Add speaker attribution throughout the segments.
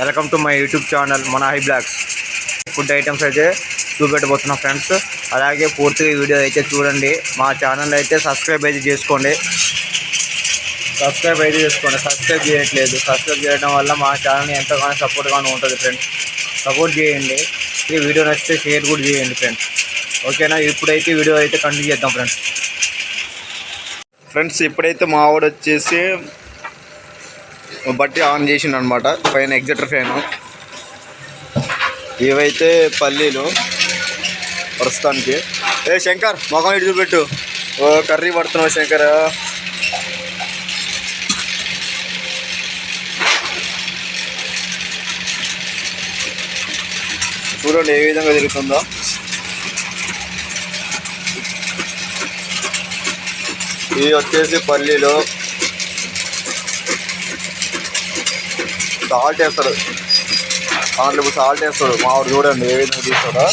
Speaker 1: Welcome to my YouTube channel మన hi blogs. Food items అయితే చూపెట్టబోతున్నా ఫ్రెండ్స్. అలాగే పూర్తిగా వీడియో అయితే చూడండి. మా ఛానల్ అయితే సబ్స్క్రైబ్ అయితే చేసుకోండి. సబ్స్క్రైబ్ అయితే చేసుకోండి. సబ్స్క్రైబ్ చేయట్లేదు. సబ్స్క్రైబ్ చేయడం వల్ల మా ఛానల్ ఎంతగానో సపోర్ట్గానే ఉంటుంది ఫ్రెండ్స్. సపోర్ట్ చేయండి. ఈ వీడియో నచ్చితే షేర్ కూడా చేయండి ఫ్రెండ్స్. ఓకేనా? ఇప్పుడైతే వీడియో అయితే కంటిన్యూ చేద్దాం ఫ్రెండ్స్. ఫ్రెండ్స్ ఇప్పుడైతే మా వాడు వచ్చేసి బట్టి ఆన్ చేసిండు అనమాట పైన ఎగ్జిటర్ ఫ్యాను. ఇవైతే పల్లీలు. ప్రస్తుతానికి. ఏ శంకర్ మొఖం ఇటు చూపెట్టు. ఓ కర్రీ పడుతున్నావు శంకర్. చూడండి ఏ విధంగా తిరుగుతుందో. ఇవి వచ్చేసి పల్లీలు. సాల్ట్ వేస్తాడు. దాంట్లో ఇప్పుడు సాల్ట్ వేస్తాడు. మామిడి చూడండి ఏ విధంగా తీస్తాడో.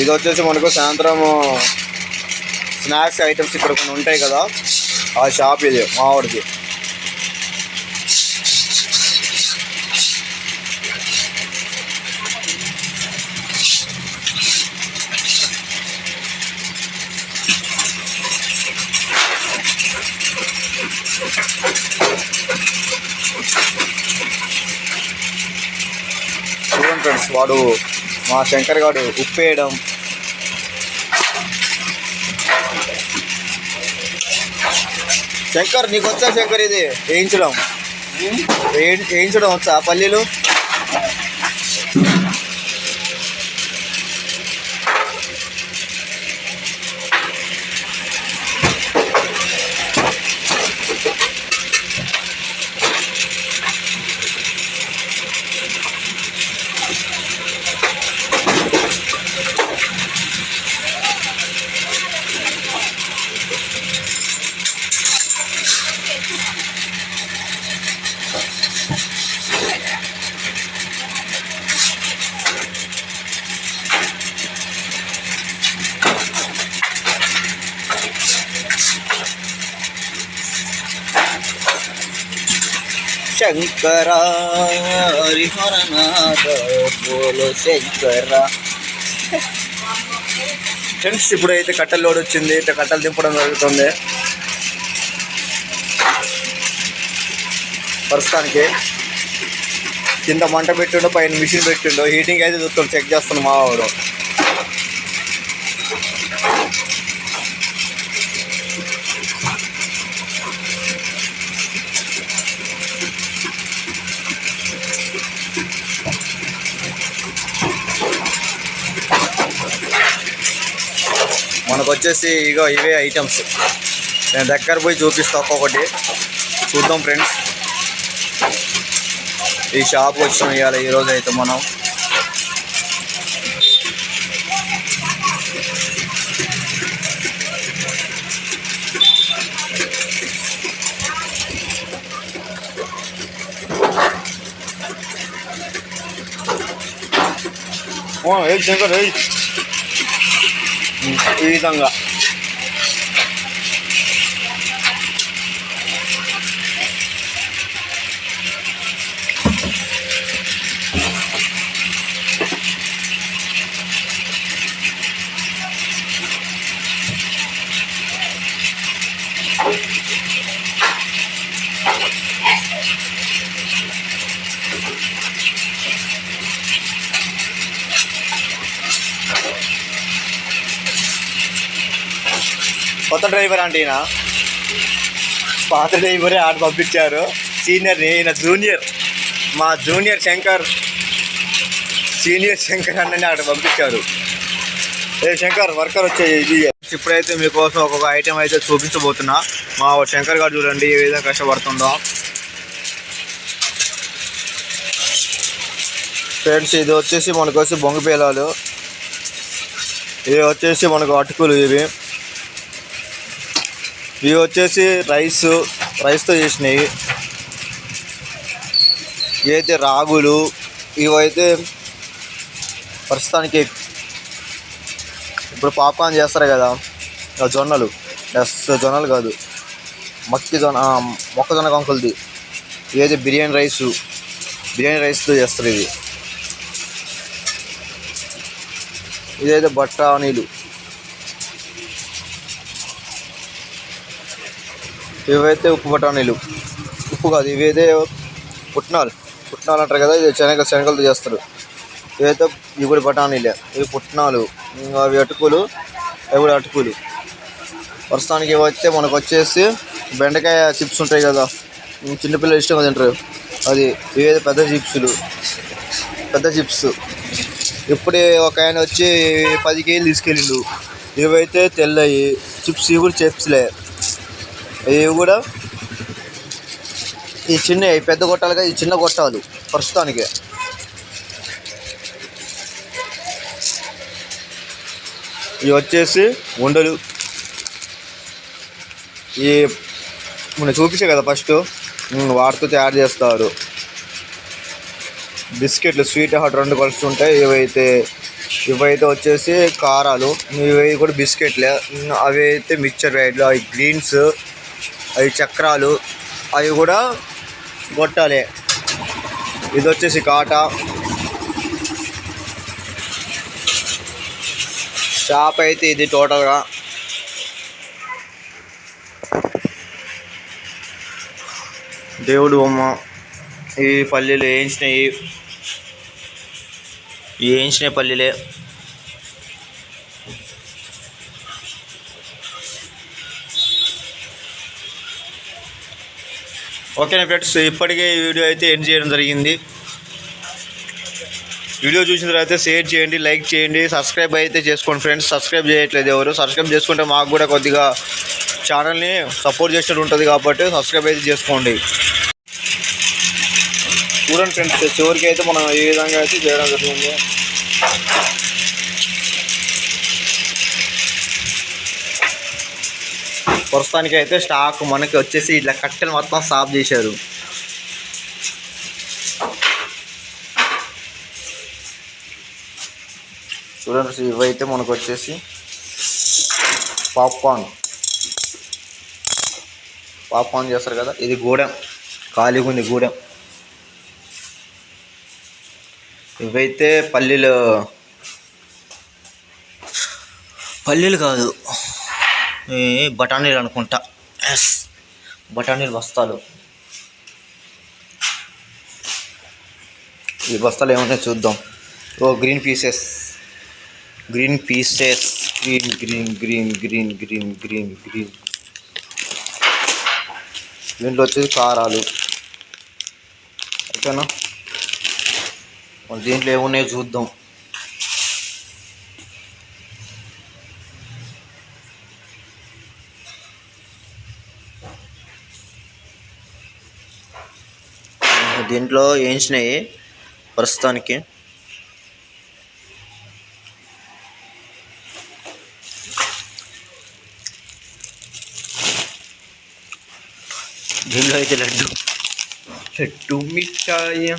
Speaker 1: ఇది వచ్చేసి మనకు సాయంత్రం స్నాక్స్ ఐటమ్స్ ఇక్కడ కొన్ని ఉంటాయి కదా. ఆ షాప్ ఇది మావాడికి చూడండి ఫ్రెండ్స్ వాడు మా శంకర్ గారు ఉప్పు వేయడం శంకర్ నీకు వచ్చా శంకర్ ఇది? వేయించడం. వేయి- వేయించడం వచ్చా పల్లీలు? శంకర హరిహరనాథ బోలో శంకర. ఫ్రెండ్స్ ఇప్పుడైతే కట్టెలు లోడ్ వచ్చింది ఇట్లా కట్టెలు దింపడం జరుగుతుంది. ప్రస్తుతానికి కింద మంట పెట్టిండో పైన మిషన్ పెట్టిండో హీటింగ్ అయితే చూస్తాడు చెక్ చేస్తాను మా వాడు మనకు వచ్చేసి ఇగో ఇవే ఐటమ్స్ నేను దగ్గర పోయి చూపిస్తా ఒక్కొక్కటి. చూద్దాం ఫ్రెండ్స్ ఈ షాప్ వచ్చిన ఇవాళ ఈరోజు అయితే మనం. ఓ, ఏయ్ శంకర్ ఏయ్ ఈ విధంగా కొత్త డ్రైవర్ అంటే ఈయన. పాత డ్రైవరే ఆడ పంపించారు. సీనియర్ ఈయన జూనియర్. మా జూనియర్ శంకర్. సీనియర్ శంకర్ అన్నని అక్కడ పంపించారు. ఏ శంకర్ వర్కర్ వచ్చే ఇది. ఇప్పుడైతే మీకోసం ఒక్కొక్క ఐటెం అయితే చూపించబోతున్నా. మా శంకర్ గారు చూడండి ఏ విధంగా కష్టపడుతుందో ఫ్రెండ్స్ ఇది వచ్చేసి మనకు వచ్చి బొంగు పేలాలు. ఇవి వచ్చేసి మనకు అటుకులు ఇవి. ఇవి వచ్చేసి రైస్ రైస్తో చేసినవి. ఇవైతే రాగులు ఇవైతే ప్రస్తుతానికి ఇప్పుడు పాప్కార్న్ చేస్తారు కదా జొన్నలు. జొన్నలు కాదు మక్కి జొన్న మొక్కజొన్న కంకులది. ఇదైతే బిర్యానీ రైస్ బిర్యానీ రైస్తో చేస్తారు ఇది ఇదైతే బఠానీలు ఇవైతే ఉప్పు బఠానీలు. ఉప్పు కాదు ఇవైతే పుట్నాలు. పుట్నాలు అంటారు కదా ఇది శనగ శనగలతో చేస్తారు. ఇవైతే ఇవి కూడా బఠానీలే ఇవి పుట్నాలు. అవి అటుకులు అవి కూడా అటుకులు. ప్రస్తుతానికి ఇవైతే మనకు వచ్చేసి బెండకాయ చిప్స్ ఉంటాయి కదా చిన్నపిల్లలు ఇష్టంగా తింటారు. అది ఇవేదో పెద్ద చిప్స్లు. పెద్ద చిప్స్. ఇప్పుడే ఒక ఆయన వచ్చి పది కేజీలు తీసుకెళ్ళిండు. ఇవైతే తెల్లయి. చిప్స్ ఇవి కూడా చిప్స్లే. ఇవి కూడా ఈ చిన్న పెద్ద గొట్టాలుగా ఈ చిన్న గొట్టాలు ప్రస్తుతానికి. ఇవి వచ్చేసి ఉండలు. ఈ మనం చూపించే కదా ఫస్ట్ వాటితో తయారు చేస్తారు. బిస్కెట్లు స్వీట్ హాట్ రెండు కలిసి ఉంటాయి. ఇవైతే ఇవైతే వచ్చేసి కారాలు. ఇవి కూడా బిస్కెట్లే. అవి అయితే మిక్చర్ రైడ్లు అవి గ్రీన్స్ అవి చక్రాలు. అవి కూడా గొట్టాలే ఇది వచ్చేసి కాటా. షాప్ అయితే ఇది టోటల్గా. దేవుడు బొమ్మ. ఈ పల్లీలు వేయించినవి. వేయించిన పల్లీలే. ఓకేనా ఫ్రెండ్స్ ఇప్పటికే ఈ వీడియో అయితే ఎండ్ చేయడం జరిగింది. వీడియో చూసిన తర్వాత షేర్ చేయండి లైక్ చేయండి సబ్స్క్రైబ్ అయితే చేసుకోండి ఫ్రెండ్స్. సబ్స్క్రైబ్ చేయట్లేదు ఎవరు. సబ్స్క్రైబ్ చేసుకుంటే మాకు కూడా కొద్దిగా ఛానల్ని సపోర్ట్ చేసినట్టు ఉంటుంది కాబట్టి సబ్స్క్రైబ్ అయితే చేసుకోండి. చూడండి ఫ్రెండ్స్ చివరికి అయితే మనం ఏ విధంగా అయితే చేయడం జరిగింది. ప్రస్తుతానికి అయితే స్టాక్ మనకి వచ్చేసి ఇట్లా కట్టెలు మొత్తం సాఫ్ చేశారు. చూడండి ఇవైతే మనకు వచ్చేసి పాప్కార్న్. పాప్కార్న్ చేస్తారు కదా ఇది గూడెం ఖాళీగా ఉంది గూడెం. ఇవైతే పల్లీలు. పల్లీలు కాదు. బఠానీలు అనుకుంటా. ఎస్ బఠానీలు బస్తాలు. ఈ బస్తాలు ఏమన్నా చూద్దాం. ఓ green pieces green pieces green green green green green green green దీంట్లో వచ్చేసి కారాలు. ఓకేనా? దీంట్లో ఏమున్నాయో చూద్దాం. దీంట్లో వేయించినాయి ప్రస్తుతానికి. దీంట్లో అయితే లడ్డు. లడ్డు మిఠాయి.